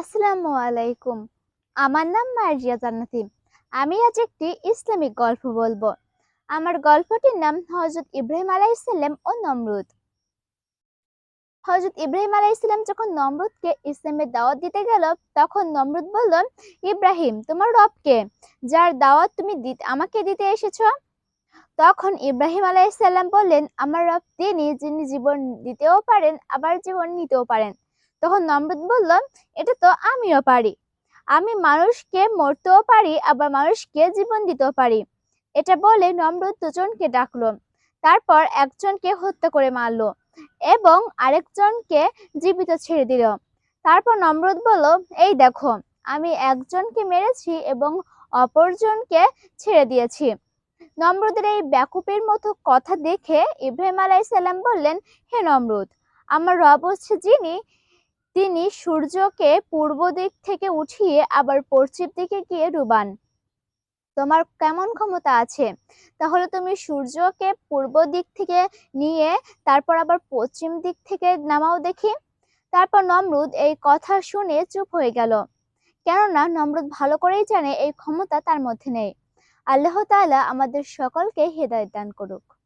আসসালামু আলাইকুম। আমার নাম মার্জিয়া জান্নাতি। আমি আজ একটি ইসলামিক গল্প বলব। আমার গল্পটির নাম হজরত ইব্রাহিম আলাইসাল্লাম ও নমরুদ। হজরত ইব্রাহিম আলাইসাল্লাম যখন নমরুদকে ইসলামের দাওয়াত দিতে গেল, তখন নমরুদ বলল, ইব্রাহিম, তোমার রবকে যার দাওয়াত তুমি আমাকে দিতে এসেছ? তখন ইব্রাহিম আলাইসাল্লাম বললেন, আমার রব তিনি, যিনি জীবন দিতেও পারেন, আবার জীবন নিতেও পারেন। তখন নমরুদ বলল, এটা তো আমিও পারি। আমি মানুষকে মরতেও পারি, আবার মানুষকে জীবন দিতেও পারি এটা বলে নমরুদ দুজনকে ডাকলো। তারপর একজনকে হত্যা করে মারলো এবং আরেকজনকে জীবিত ছেড়ে দিল। তারপর নমরুদ বলল, এই দেখো, আমি একজনকে মেরেছি এবং অপরজনকে ছেড়ে দিয়েছি নমরুদের এই ব্যাকুপের মতো কথা দেখে ইব্রাহিম আলাইসাল্লাম বললেন, হে নমরুদ, আমার রব হচ্ছে যিনি তিনি সূর্যকে পূর্ব দিক থেকে উঠিয়ে আবার পশ্চিম দিকে গিয়ে ডুবান। তোমার কেমন ক্ষমতা আছে? তাহলে তুমি সূর্যকে পূর্ব দিক থেকে নিয়ে তারপর আবার পশ্চিম দিক থেকে নামাও দেখি। তারপর নমরুদ এই কথা শুনে চুপ হয়ে গেল। কেননা নমরুদ ভালো করেই জানে এই ক্ষমতা তার মধ্যে নেই। আল্লাহ তাআলা আমাদের সকলকে হেদায়েত দান করুক।